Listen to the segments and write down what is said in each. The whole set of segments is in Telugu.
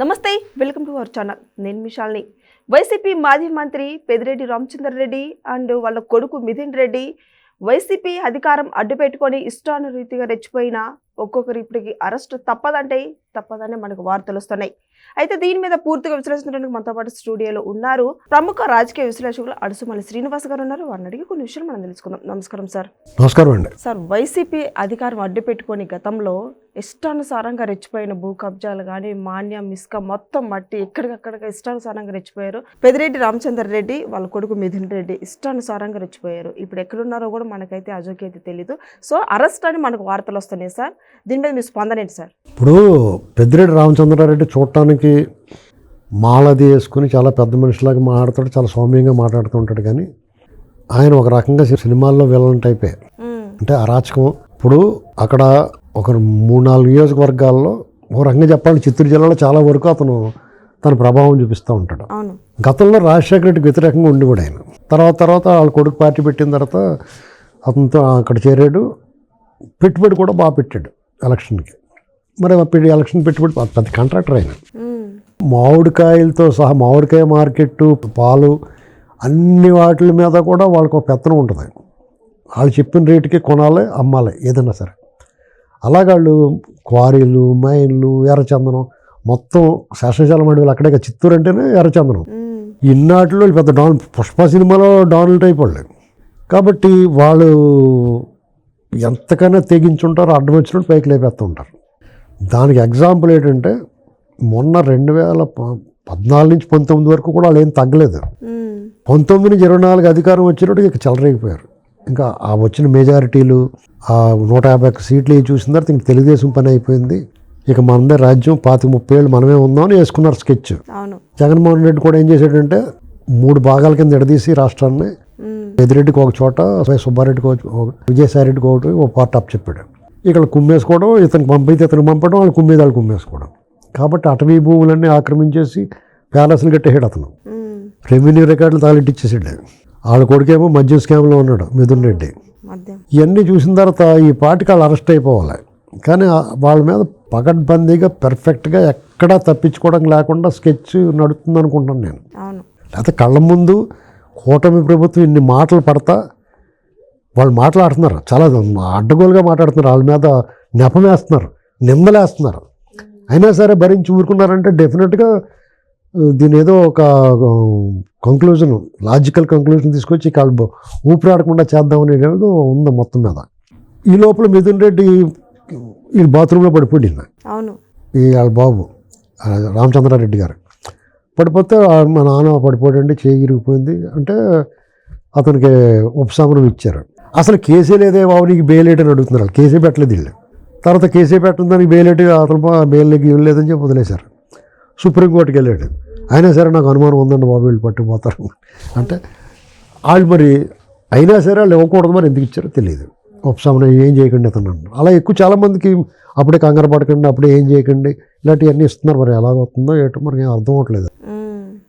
నమస్తే వెల్కమ్ టు అవర్ ఛానల్. నేను మిషాల్ని వైసీపీ మాజీ మంత్రి పెదిరెడ్డి రామచంద్ర రెడ్డి అండ్ వాళ్ళ కొడుకు మిథిన్ రెడ్డి వైసీపీ అధికారం అడ్డుపెట్టుకొని ఇష్టానురీతిగా రెచ్చిపోయిన ఒక్కొక్కరు ఇప్పటికి అరెస్ట్ తప్పదంటే తప్పదనే మనకు వార్తలు వస్తున్నాయి. అయితే దీని మీద పూర్తిగా విశ్లేషించడానికి మనతో పాటు స్టూడియోలో ఉన్నారు ప్రముఖ రాజకీయ విశ్లేషకులు అడుసుమల్లి శ్రీనివాస్ గారు ఉన్నారు. వారిని అడిగి కొన్ని విషయాలు మనం తెలుసుకుందాం. నమస్కారం సార్. నమస్కారం అండి. సార్ వైసీపీ అధికారం అడ్డుపెట్టుకొని గతంలో ఇష్టానుసారంగా రెచ్చిపోయిన భూ కబ్జాలు కానీ మాన్యం ఇసుక మొత్తం మట్టి ఎక్కడికక్కడ ఇష్టానుసారంగా రెచ్చిపోయారు. పెదిరెడ్డి రామచంద్ర రెడ్డి వాళ్ళ కొడుకు మిథున్ రెడ్డి ఇష్టానుసారంగా రెచ్చిపోయారు. ఇప్పుడు ఎక్కడున్నారో కూడా మనకైతే అజోకి అయితే తెలియదు సో అరెస్ట్ అని మనకు వార్తలు వస్తున్నాయి సార్. దీని మీద మీ స్పందన ఏంటి సార్? ఇప్పుడు పెద్దిరెడ్డి రామచంద్రారెడ్డి చూడటానికి మాలది వేసుకుని చాలా పెద్ద మనిషిలాగా మాట్లాడతాడు చాలా సౌమ్యంగా మాట్లాడుతూ ఉంటాడు కానీ ఆయన ఒక రకంగా సినిమాల్లో విలన్ టైపే. అంటే అరాచకం. ఇప్పుడు అక్కడ ఒక మూడు నాలుగు నియోజకవర్గాల్లో ఒక రకంగా చెప్పాలంటే చిత్తూరు జిల్లాలో చాలా వరకు అతను తన ప్రభావం చూపిస్తూ ఉంటాడు. గతంలో రాజశేఖర రెడ్డికి వ్యతిరేకంగా ఉండి కూడా ఆయన. తర్వాత తర్వాత వాళ్ళ కొడుకు పార్టీ పెట్టిన తర్వాత అతనితో అక్కడ చేరాడు. పెట్టుబడి కూడా బాగా పెట్టాడు ఎలక్షన్కి. మరి పెట్టి ఎలక్షన్ పెట్టుబడి పెద్ద- కాంట్రాక్టర్ అయినా మామిడికాయలతో సహా మామిడికాయ మార్కెట్టు పాలు అన్ని వాటి మీద కూడా వాళ్ళకు ఒక పెత్తనం ఉంటుంది. వాళ్ళు చెప్పిన రేటుకి కొనాలి అమ్మాలి ఏదైనా సరే. అలాగాళ్ళు క్వారీలు మైన్లు ఎర్రచందనం మొత్తం శాసనశాల అడవులు అక్కడే చిత్తూరు అంటేనే ఎర్రచందనం. ఇన్నాటిలో పెద్ద డాన్ పుష్ప సినిమాలో డాన్లు టైప్ వాళ్ళు. కాబట్టి వాళ్ళు ఎంతకైనా తెగించుంటారో అడ్డం వచ్చినట్టు పైకి లేపేస్తూ ఉంటారు. దానికి ఎగ్జాంపుల్ ఏంటంటే మొన్న రెండు వేల పద్నాలుగు నుంచి పంతొమ్మిది వరకు కూడా వాళ్ళు ఏం తగ్గలేదు. మ్మ్. పంతొమ్మిది నుంచి ఇరవై నాలుగు అధికారం వచ్చినట్టు ఇక చెలరేగిపోయారు. ఇంకా ఆ వచ్చిన మెజారిటీలు ఆ నూట యాభై ఒక్క సీట్లు చూసిన తర్వాత ఇంక తెలుగుదేశం పని అయిపోయింది. ఇక మనదే రాజ్యం పాతి ముప్పై ఏళ్ళు మనమే ఉందామని వేసుకున్నారు స్కెచ్ జగన్మోహన్ రెడ్డి కూడా ఏం చేశాడంటే మూడు భాగాల కింద ఎడదీసి రాష్ట్రాన్ని మ్మ్. పెద్దిరెడ్డికి ఒక చోట సుబ్బారెడ్డికి ఒక ఒక- విజయసాయి రెడ్డికి ఒకటి ఒక పార్ట్ అప్ చెప్పాడు. ఇక్కడ కుమ్మేసుకోవడం ఇతనికి పంపితే ఇతను పంపడం వాళ్ళు కుమ్మేది వాళ్ళు కుమ్మేసుకోవడం. కాబట్టి అటవీ భూములన్నీ ఆక్రమించేసి ప్యాలెస్లు కట్టేసాడు అతను. రెవెన్యూ రికార్డులు తాలిట్టిచ్చేసాడు వాళ్ళ కొడుకేమో మద్యం స్కామ్లో ఉన్నాడు మిథున్ రెడ్డి. ఇవన్నీ చూసిన తర్వాత ఈ పార్టీకి వాళ్ళు అరెస్ట్ అయిపోవాలి. కానీ వాళ్ళ మీద పకడ్బందీగా పెర్ఫెక్ట్గా ఎక్కడా తప్పించుకోవడం లేకుండా స్కెచ్ నడుస్తుంది అనుకుంటాను నేను లేకపోతే కళ్ళ ముందు కూటమి ప్రభుత్వం ఇన్ని మాటలు పడతా వాళ్ళు మాట్లాడుతున్నారు. చాలా అడ్డగోలుగా మాట్లాడుతున్నారు. వాళ్ళ మీద నెపమేస్తున్నారు. నిందలేస్తున్నారు. అయినా సరే భరించి ఊరుకున్నారంటే డెఫినెట్గా దీని ఏదో ఒక కంక్లూజన్ లాజికల్ కంక్లూజన్ తీసుకొచ్చి వాళ్ళు ఊపిరాడకుండా చేద్దామని ఏదో ఉంది మొత్తం మీద. ఈ లోపల మిథున్ రెడ్డి ఈ బాత్రూంలో పడిపోయింది. అవును. ఈ వాళ్ళ బాబు రామచంద్రారెడ్డి గారు. పడిపోతే మా నాన్న పడిపోయాడండి చేయి ఇరిగిపోయింది. అంటే అతనికి ఉపశమనం ఇచ్చారు. అసలు కేసే లేదే బాబు నీకు బెయిల్ అని అడుగుతున్నారు. వాళ్ళు కేసే పెట్టలేదు వీళ్ళు. తర్వాత కేసే పెట్టడానికి బెయిల్ ఏంటి అతను బా- ఏం లేదని చెప్పి వదిలేశారు. సుప్రీంకోర్టుకి వెళ్ళాడు. అయినా సరే నాకు అనుమానం ఉందండి బాబు వీళ్ళు పట్టుకుపోతారు. అంటే వాళ్ళు మరి అయినా సరే వాళ్ళు ఇవ్వకూడదు మరి ఎందుకు ఇచ్చారో తెలియదు. ఉపశమనం ఏం చేయకండి అతను అన్నారు అలా ఎక్కువ చాలామందికి అప్పుడే కంగారు పడకండి అప్పుడే ఏం చేయకండి ఇలాంటివన్నీ ఇస్తున్నారు. మరి ఎలా అవుతుందో ఏటో మరి ఏం అర్థం అవ్వట్లేదు.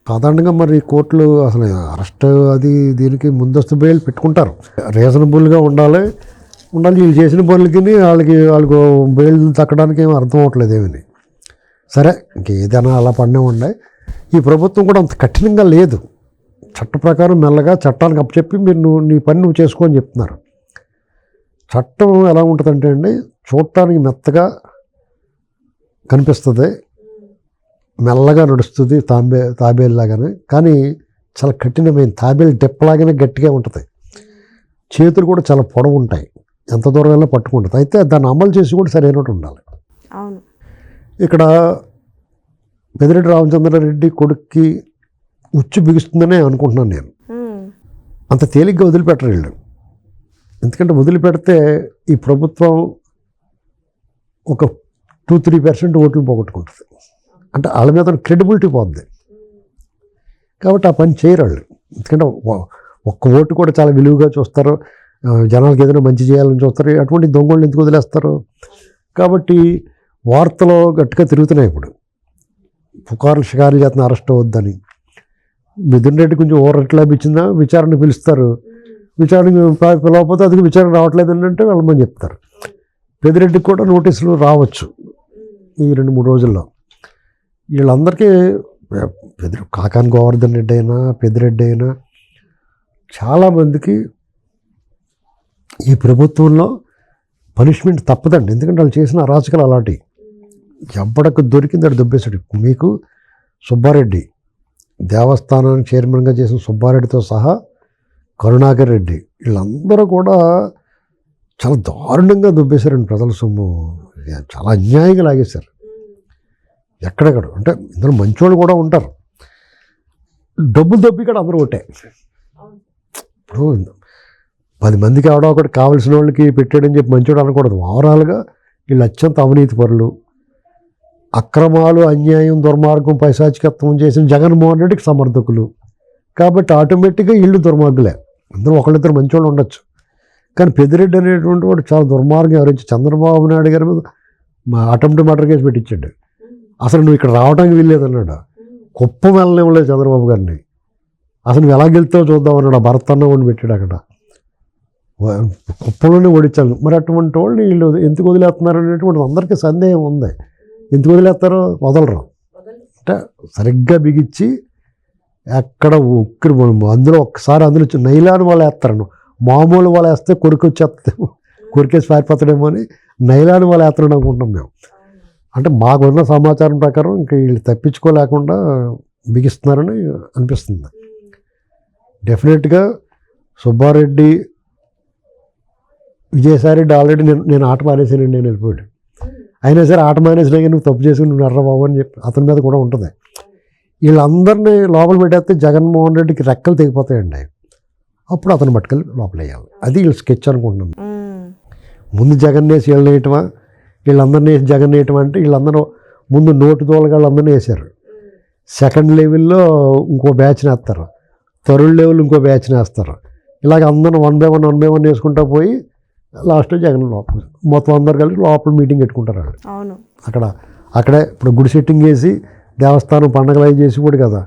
సాధారణంగా మరి కోర్టులు అసలు అరెస్ట్ అది దీనికి ముందస్తు బెయిల్ పెట్టుకుంటారు. రీజనబుల్గా ఉండాలి ఉండాలి వీళ్ళు చేసిన పనులకి వాళ్ళకి వాళ్ళకు బెయిల్ తక్కడానికి ఏమి అర్థం అవ్వట్లేదు ఏమని సరే ఇంకేదైనా అలా పడినే ఉండే. ఈ ప్రభుత్వం కూడా అంత కఠినంగా లేదు. చట్ట ప్రకారం మెల్లగా చట్టానికి అప్పచెప్పి మీరు నువ్వు నీ పని నువ్వు చేసుకో అని చెప్తున్నారు. చట్టం ఎలా ఉంటుందంటే అండి చూడటానికి మెత్తగా కనిపిస్తుంది. మెల్లగా నడుస్తుంది తాంబే తాబేలులాగానే కానీ చాలా కఠినమైన తాబేలు డెప్పలాగానే గట్టిగా ఉంటుంది. చేతులు కూడా చాలా పొడవు ఉంటాయి. ఎంత దూరం వెళ్ళినా పట్టుకుంటుంది. అయితే దాన్ని అమలు చేసి కూడా సరైనట్టు ఉండాలి. అవును. ఇక్కడ పెదిరెడ్డి రామచంద్రారెడ్డి కొడుక్కి ఉచ్చు బిగుస్తుందనే అనుకుంటున్నాను నేను. అంత తేలిగ్గా వదిలిపెట్టరు వీళ్ళు. ఎందుకంటే వదిలిపెడితే ఈ ప్రభుత్వం ఒక టూ త్రీ పర్సెంట్ ఓట్లు పోగొట్టుకుంటుంది. అంటే వాళ్ళ మీద క్రెడిబిలిటీ పోద్ది. కాబట్టి ఆ పని చేయరు వాళ్ళు. ఎందుకంటే ఒక్క ఓటు కూడా చాలా విలువగా చూస్తారు. జనాలకి జనాలకు ఏదైనా మంచి చేయాలని చూస్తారు. అటువంటి దొంగళ్ళు ఎందుకు వదిలేస్తారు? కాబట్టి వార్తలు గట్టిగా తిరుగుతున్నాయి ఇప్పుడు. పుకార్లు షికారులు చేస్తున్న అరెస్ట్ అవద్దని. మిథున్ రెడ్డి కొంచెం ఓరట్లా ఇచ్చిందా? విచారణ పిలుస్తారు. విచారణ పిలవకపోతే అది విచారణ రావట్లేదు అని అంటే వెళ్ళమని చెప్తారు. పెదిరెడ్డికి కూడా నోటీసులు రావచ్చు ఈ రెండు మూడు రోజుల్లో. వీళ్ళందరికీ పెదిరి కాకాన్ గోవర్ధన్ రెడ్డి అయినా పెద్దిరెడ్డి అయినా చాలామందికి ఈ ప్రభుత్వంలో పనిష్మెంట్ తప్పదండి. ఎందుకంటే వాళ్ళు చేసిన అరాచకాలు అలాంటివి. ఎవడకు దొరికింది అది దుబ్బేశాడు. మీకు సుబ్బారెడ్డి దేవస్థానానికి చైర్మన్గా చేసిన సుబ్బారెడ్డితో సహా కరుణాకర్ రెడ్డి వీళ్ళందరూ కూడా చాలా దారుణంగా దుబ్బేశారండి ప్రజల సొమ్ము. చాలా అన్యాయంగా లాగేశారు. ఎక్కడెక్కడ. అంటే ఇందులో మంచోళ్ళు కూడా ఉంటారు. డబ్బులు దొబ్బి కూడా అందరూ ఒకటే ఇప్పుడు పది మందికి ఎవడో ఒకటి కావాల్సిన వాళ్ళకి పెట్టాడని చెప్పి మంచోడు అనకూడదు. ఓవరాల్గా వీళ్ళు అత్యంత అవినీతి పరులు. అక్రమాలు అన్యాయం దుర్మార్గం పైశాచికత్వం చేసిన జగన్మోహన్ రెడ్డికి సమర్థకులు. కాబట్టి ఆటోమేటిక్గా వీళ్ళు దుర్మార్గులే. అందరూ ఒకళ్ళిద్దరు మంచోళ్ళు ఉండొచ్చు. కానీ పెద్దిరెడ్డి అనేటువంటి వాడు చాలా దుర్మార్గం ఎవరించి చంద్రబాబు నాయుడు గారి మీద మా అటెంప్ట్ మర్డర్ కేసు పెట్టించాడు. అసలు నువ్వు ఇక్కడ రావడానికి వీల్లేదన్నాడు కుప్పం వెళ్ళనివ్వలేదు చంద్రబాబు గారిని. అసలు నువ్వు ఎలా గెలుతావో చూద్దాం అన్నాడు. ఆ భరత్ అన్న వాడిని పెట్టాడు అక్కడ. వా- కుప్పంలోనే ఓడించాను మరి అటువంటి వాళ్ళు వీళ్ళు ఎందుకు వదిలేస్తున్నారు అనేటువంటి అందరికీ సందేహం ఉంది. ఎందుకు వదిలేస్తారో వదలరు. అంటే సరిగ్గా బిగించి ఎక్కడ ఒక్కరి అందులో ఒక్కసారి అందులో నైలాన్ వాళ్ళు వేస్తారను మామూలు వాళ్ళు వేస్తే కొరికి వచ్చేస్తాము కొరికేసి పారిపోతాడేమో అని నైలాన్ వాళ్ళు వేస్తాడు అనుకుంటాం మేము. అంటే మాకున్న సమాచారం ప్రకారం ఇంకా వీళ్ళు తప్పించుకోలేకుండా బిగిస్తున్నారని అనిపిస్తుంది. డెఫినెట్గా సుబ్బారెడ్డి విజయసాయిరెడ్డి ఆల్రెడీ నేను నేను ఆట మానేసానండి నేను వెళ్ళిపోయాడు. అయినా సరే ఆట మానేసినా నువ్వు తప్పు చేసి నువ్వు నర్ర బాబు అని చెప్పి అతని మీద కూడా ఉంటుంది. వీళ్ళందరినీ లోపల పెట్టేస్తే జగన్మోహన్ రెడ్డికి రెక్కలు తెగిపోతాయండి. అప్పుడు అతను పట్టుకెళ్ళి లోపల వేయాలి అది వీళ్ళు స్కెచ్ అనుకుంటున్నాను. ముందు జగన్ వేసి వీళ్ళని వేయటమా వీళ్ళందరినీ జగన్ వేయటం అంటే వీళ్ళందరూ ముందు నోటు తోలగాళ్ళందరినీ వేశారు. సెకండ్ లెవెల్లో ఇంకో బ్యాచ్ని వేస్తారు థర్డ్ లెవెల్ ఇంకో బ్యాచ్ని వేస్తారు ఇలాగ అందరం one by one one by one వేసుకుంటా పోయి లాస్ట్ జగన్ లోపల మొత్తం అందరు కలిసి లోపల మీటింగ్ పెట్టుకుంటారు అవును. అక్కడ అక్కడే ఇప్పుడు గుడి సెట్టింగ్ వేసి దేవస్థానం పండగలు అవి చేసి కూడా కదా.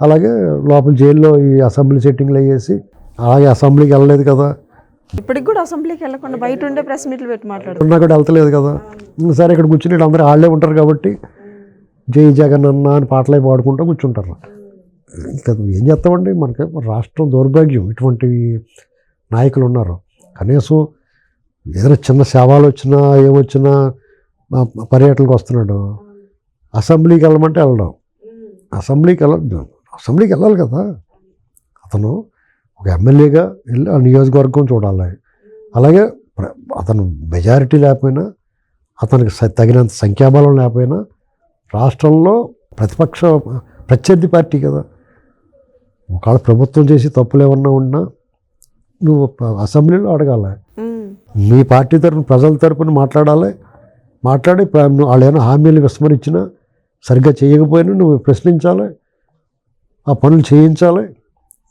అలాగే లోపల జైల్లో ఈ అసెంబ్లీ సెట్టింగ్లు అవి చేసి అలాగే అసెంబ్లీకి వెళ్ళలేదు కదా. ఇప్పటికి కూడా అసెంబ్లీకి వెళ్ళకుండా బయట ఉండే ప్రెస్ మీట్లు పెట్టి మాట్లాడుతున్నా కూడా వెళ్తలేదు కదా. సరే ఇక్కడ కూర్చుని అందరూ వాళ్ళే ఉంటారు కాబట్టి జై జగన్ అన్న అని పాటలే పాడుకుంటూ కూర్చుంటారు. ఇంకా ఏం చేస్తామండి? మనకి రాష్ట్రం దౌర్భాగ్యం. ఇటువంటి నాయకులు ఉన్నారు. కనీసం ఏదైనా చిన్న సేవలు వచ్చినా ఏమొచ్చినా పర్యటనకు వస్తున్నాడు. అసెంబ్లీకి వెళ్ళమంటే వెళ్ళడం. అసెంబ్లీకి వెళ్ళ అసెంబ్లీకి వెళ్ళాలి కదా. అతను ఒక ఎమ్మెల్యేగా వెళ్ళి ఆ నియోజకవర్గం చూడాలి. అలాగే అతను మెజారిటీ లేకపోయినా అతనికి తగినంత సంఖ్యాబలం లేకపోయినా రాష్ట్రంలో ప్రతిపక్ష ప్రత్యర్థి పార్టీ కదా. ఒకవేళ ప్రభుత్వం చేసి తప్పులు ఏమన్నా ఉన్నా నువ్వు అసెంబ్లీలో అడగాలి. మీ పార్టీ తరఫున ప్రజల తరపున మాట్లాడాలి. మాట్లాడి వాళ్ళు ఏమైనా హామీలు విస్మరించినా సరిగ్గా చేయకపోయినా నువ్వు ప్రశ్నించాలి. ఆ పనులు చేయించాలి.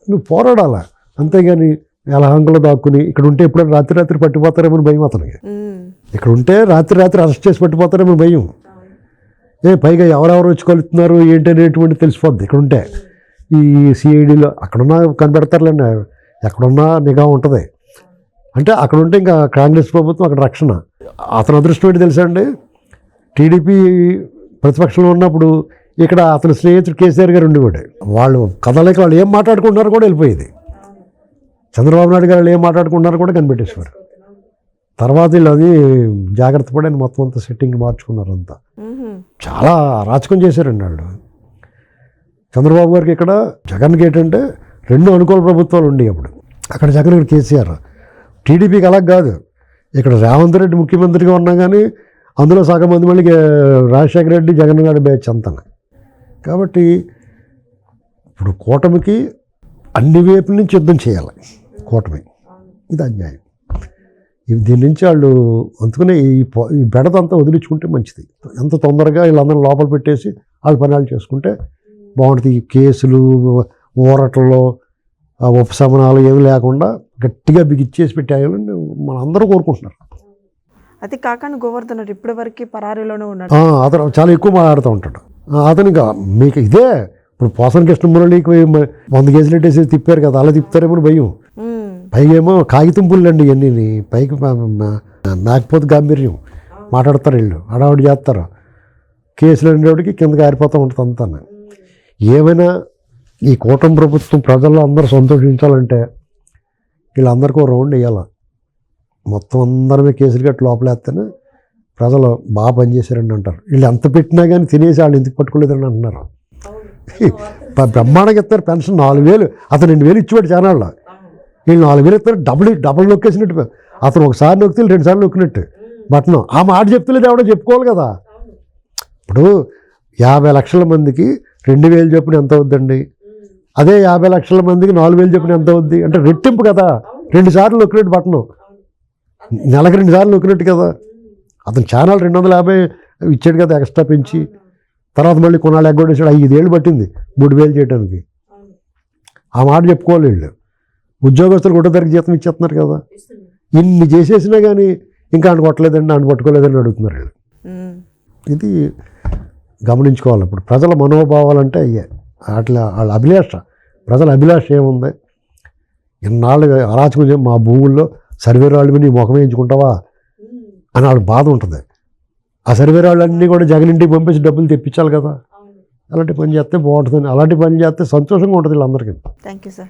నువ్వు పోరాడాలి. అంతేగాని ఎలహంకలో దాక్కుని ఇక్కడ ఉంటే ఎప్పుడైనా రాత్రి రాత్రి పట్టిపోతారేమో అని భయం అతనికి. ఇక్కడ ఉంటే రాత్రి రాత్రి అరెస్ట్ చేసి పట్టిపోతారేమో భయం. ఏ పైగా ఎవరెవరు వచ్చి కలుస్తున్నారు ఏంటి అనేటువంటి తెలిసిపోద్ది ఇక్కడ ఉంటే. ఈ సిఐడిలో అక్కడున్నా కనిపెడతారులేండి ఎక్కడున్నా నిఘా ఉంటుంది. అంటే అక్కడ ఉంటే ఇంకా కాంగ్రెస్ ప్రభుత్వం అక్కడ రక్షణ. అతని అదృష్టం ఏంటి తెలుసా అండి? టీడీపీ ప్రతిపక్షంలో ఉన్నప్పుడు ఇక్కడ అతని స్నేహితుడు కేసీఆర్ గారు ఉండేవాడు వాళ్ళు కథలకి వాళ్ళు ఏం మాట్లాడుకుంటున్నారో కూడా వెళ్ళిపోయేది. చంద్రబాబు నాయుడు గారు ఏం మాట్లాడుకుంటున్నారో కూడా కనిపెట్టేసేవారు తర్వాత వీళ్ళు అది జాగ్రత్త పడి ఆయన మొత్తం అంతా సెట్టింగ్ మార్చుకున్నారు అంతా. చాలా అరాచకం చేశారండి వాళ్ళు. చంద్రబాబు గారికి ఇక్కడ జగన్కి ఏంటంటే రెండు అనుకూల ప్రభుత్వాలు ఉండి అప్పుడు. అక్కడ జగన్ ఇక్కడ కేసీఆర్. టీడీపీకి అలా కాదు. ఇక్కడ రేవంత్ రెడ్డి ముఖ్యమంత్రిగా ఉన్నా కానీ అందులో సగం మంది మళ్ళీ రాజశేఖర రెడ్డి జగన్ గారి బ్యాచ్ అంతా. కాబట్టి ఇప్పుడు కూటమికి అన్ని వైపుల నుంచి యుద్ధం చేయాలి. కూటమి. ఇది అన్యాయం. ఇవి దీని నుంచి వాళ్ళు అందుకనే ఈ ఈ బెడదంతా వదిలించుకుంటే మంచిది. ఎంత తొందరగా వీళ్ళందరూ లోపల పెట్టేసి వాళ్ళ పని వాళ్ళు చేసుకుంటే బాగుంటుంది. ఈ కేసులు ఊరటల్లో ఆ ఉపశమనాలు ఏమి లేకుండా గట్టిగా బిగిచ్చేసి పెట్టేయాలని మనందరూ కోరుకుంటున్నారు. అది కాకాని గోవర్ధన్ ఇప్పటి వరకు పరారీలోనే ఉన్నాడు. అతను చాలా ఎక్కువ మాట్లాడుతూ ఉంటాడు. ఆ, అతను ఇంకా మీకు ఇదే ఇప్పుడు పోసన కృష్ణ మురళికి మ- వంద కేజీలు పెట్టేసి తిప్పారు కదా అలా తిప్పుతారేమో భయం. మ్మ్. పైగా ఏమో కాగితం పుల్లు అండి ఇవన్నీ పైకి మేకపోతే గాంభీర్యం. మాట్లాడతారు వీళ్ళు. హడావుడి చేస్తారు. కేసులు అనేటికి కిందకి ఆరిపోతూ ఉంటుంది అంతా ఏమైనా ఈ కూటమి ప్రభుత్వం ప్రజల్లో అందరూ సంతోషించాలంటే వీళ్ళందరికీ ఒక రౌండ్ వేయాలి. మొత్తం అందరమే కేసులు కట్టి లోపలేస్తేనే ప్రజలు బాగా పనిచేశారని అంటారు. వీళ్ళు ఎంత పెట్టినా కానీ తినేసి వాళ్ళు ఎందుకు పట్టుకోలేదని అంటున్నారు. బ్రహ్మాండంగా ఇస్తారు. పెన్షన్ నాలుగు వేలు. అతను రెండు వేలు ఇచ్చివాడు చాలా వీళ్ళు నాలుగు వేలు ఇస్తారు. డబుల్ డబుల్ నొక్కేసినట్టు. అతను ఒకసారి నొక్కితే రెండు సార్లు నొక్కినట్టు. బట్టను ఆ మాట చెప్తలేదు ఎవడో చెప్పుకోవాలి కదా. ఇప్పుడు యాభై లక్షల మందికి రెండు వేలు చొప్పున ఎంత అవుద్దండి? అదే యాభై లక్షల మందికి నాలుగు వేలు చొప్పున ఎంత అవుద్ది? అంటే రెట్టింపు కదా. రెండు సార్లు నొక్కినట్టు బట్టను నెలకు రెండు సార్లు నొక్కినట్టు కదా. అతను ఛానల్ రెండు వందల యాభై ఇచ్చాడు కదా ఎక్స్ట్రా పెంచి. తర్వాత మళ్ళీ కొనాలి ఎగ్గొడేసాడు ఐదేళ్ళు పట్టింది మూడు వేలు చేయడానికి ఆ మాట చెప్పుకోవాలి వీళ్ళు. ఉద్యోగస్తులు ఒకటో తరగతి జీతం ఇచ్చేస్తున్నారు కదా. ఇన్ని చేసేసినా కానీ ఇంకా ఆయన కొట్టలేదండి ఆయన పట్టుకోలేదని అడుగుతున్నారు వీళ్ళు. ఇది గమనించుకోవాలి ఇప్పుడు. ప్రజల మనోభావాలంటే అయ్యే. అట్లా వాళ్ళ అభిలాష ప్రజల అభిలాష ఏముంది? ఇన్నాళ్ళు అరాచకం మా భూముల్లో సర్వే రాళ్ళు మీద నీ ముఖం వేయించుకుంటావా అని వాళ్ళ బాధ ఉంటుంది. ఆ సర్వే రాళ్ళన్నీ కూడా జగన్ ఇంటికి పంపించి డబ్బులు తెప్పించాలి కదా. అలాంటి పని చేస్తే బాగుంటుందని అలాంటి పని చేస్తే సంతోషంగా ఉంటుంది వీళ్ళందరికీ. Thank you sir